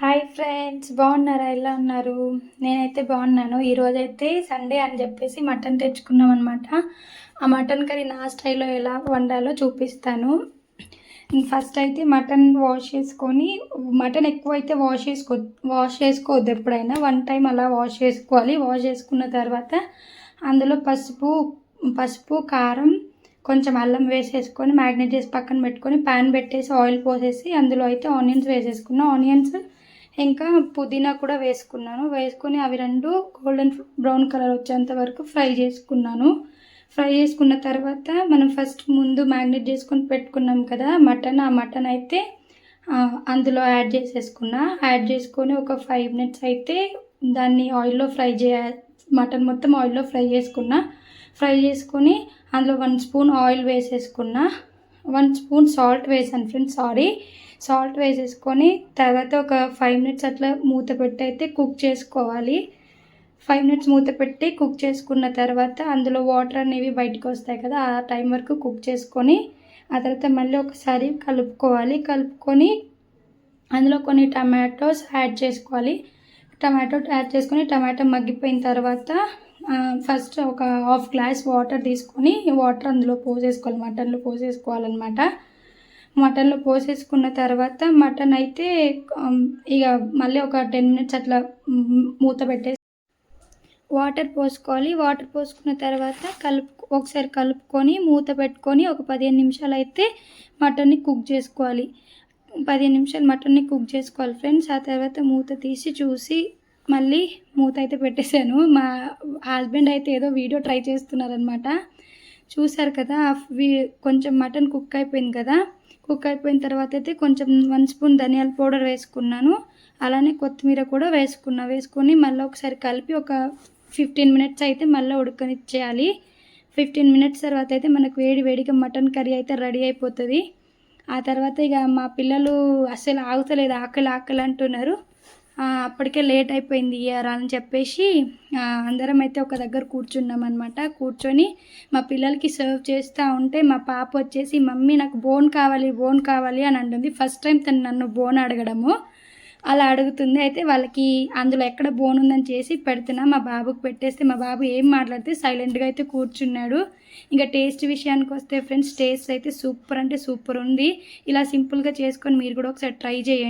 Hi friends బాగున్నారా? ఎలా ఉన్నారు? నేనైతే బాగున్నాను. ఈరోజైతే సండే అని చెప్పేసి మటన్ తెచ్చుకున్నాం అనమాట ఆ మటన్ కర్రీ నా స్టైల్లో ఎలా వండాలో చూపిస్తాను. ఫస్ట్ అయితే మటన్ వాష్ చేసుకొని మటన్ ఎక్కువ అయితే వాష్ చేసుకో వాష్ చేసుకోవద్దు ఎప్పుడైనా. వన్ టైం అలా వాష్ చేసుకోవాలి. వాష్ చేసుకున్న తర్వాత అందులో పసుపు పసుపు కారం కొంచెం అల్లం వేసేసుకొని మ్యాగ్నేట్ చేసి పక్కన పెట్టుకొని ప్యాన్ పెట్టేసి ఆయిల్ పోసేసి అందులో అయితే ఆనియన్స్ వేసేసుకున్నాం. ఆనియన్స్ ఇంకా పుదీనా కూడా వేసుకున్నాను. వేసుకొని అవి రెండు గోల్డెన్ బ్రౌన్ కలర్ వచ్చేంత వరకు ఫ్రై చేసుకున్నాను. ఫ్రై చేసుకున్న తర్వాత మనం ఫస్ట్ ముందు మ్యాగ్నెట్ చేసుకొని పెట్టుకున్నాం కదా మటన్. ఆ మటన్ అయితే అందులో యాడ్ చేసేసుకున్నా. యాడ్ చేసుకొని ఒక ఫైవ్ మినిట్స్ అయితే దాన్ని ఆయిల్లో ఫ్రై చేయ మటన్ మొత్తం ఆయిల్లో ఫ్రై చేసుకున్నా. ఫ్రై చేసుకొని అందులో వన్ స్పూన్ ఆయిల్ వేసేసుకున్నా. వన్ స్పూన్ సాల్ట్ వేసాను ఫ్రెండ్స్ సారీ. సాల్ట్ వేసేసుకొని తర్వాత ఒక ఫైవ్ మినిట్స్ అట్లా మూత పెట్టి అయితే కుక్ చేసుకోవాలి. ఫైవ్ మినిట్స్ మూత పెట్టి కుక్ చేసుకున్న తర్వాత అందులో వాటర్ అనేవి బయటకు వస్తాయి కదా ఆ టైం వరకు కుక్ చేసుకొని ఆ తర్వాత మళ్ళీ ఒకసారి కలుపుకోవాలి. కలుపుకొని అందులో కొన్ని టమాటోస్ యాడ్ చేసుకోవాలి. టమాటో యాడ్ చేసుకొని టమాటా మగ్గిపోయిన తర్వాత ఫస్ట్ ఒక హాఫ్ గ్లాస్ వాటర్ తీసుకొని వాటర్ అందులో పోసేసుకోవాలి మటన్లో పోసేసుకోవాలన్నమాట. మటన్లో పోసేసుకున్న తర్వాత మటన్ అయితే ఇక మళ్ళీ ఒక టెన్ మినిట్స్ అట్లా మూత పెట్టేసి వాటర్ పోసుకోవాలి. వాటర్ పోసుకున్న తర్వాత కలుపు ఒకసారి కలుపుకొని మూత పెట్టుకొని ఒక పదిహేను నిమిషాలు అయితే మటన్ని కుక్ చేసుకోవాలి. పదిహేను నిమిషాలు మటన్ని కుక్ చేసుకోవాలి ఫ్రెండ్స్. ఆ తర్వాత మూత తీసి చూసి మళ్ళీ మూత అయితే పెట్టేశాను. మా హస్బెండ్ అయితే ఏదో వీడియో ట్రై చేస్తున్నారనమాట చూశారు కదా కొంచెం మటన్ కుక్ అయిపోయింది కదా. కుక్ అయిపోయిన తర్వాత అయితే కొంచెం వన్ స్పూన్ ధనియాల పౌడర్ వేసుకున్నాను. అలానే కొత్తిమీర కూడా వేసుకున్నా. వేసుకొని మళ్ళీ ఒకసారి కలిపి ఒక ఫిఫ్టీన్ మినిట్స్ అయితే మళ్ళీ ఉడకనిచ్చేయాలి. ఫిఫ్టీన్ మినిట్స్ తర్వాత అయితే మనకు వేడి వేడిగా మటన్ కర్రీ అయితే రెడీ అయిపోతుంది. ఆ తర్వాత ఇక మా పిల్లలు అసలు ఆగుతలేదు ఆకలి ఆకలి అంటున్నారు. అప్పటికే లేట్ అయిపోయింది ఇయర్ అని చెప్పేసి అందరం అయితే ఒక దగ్గర కూర్చున్నాం అనమాట కూర్చొని మా పిల్లలకి సర్వ్ చేస్తూ ఉంటే మా పాప వచ్చేసి మమ్మీ నాకు బోన్ కావాలి బోన్ కావాలి అని అంటుంది. ఫస్ట్ టైం తను నన్ను బోన్ అడగడము. అలా అడుగుతుంది. అయితే వాళ్ళకి అందులో ఎక్కడ బోన్ ఉందని చేసి పెడుతున్నా. మా బాబుకి పెట్టేస్తే మా బాబు ఏం మాట్లాడితే సైలెంట్గా అయితే కూర్చున్నాడు. ఇంకా టేస్ట్ విషయానికి వస్తే ఫ్రెండ్స్ టేస్ట్ అయితే సూపర్ అంటే సూపర్ ఉంది. ఇలా సింపుల్గా చేసుకొని మీరు కూడా ఒకసారి ట్రై చేయండి.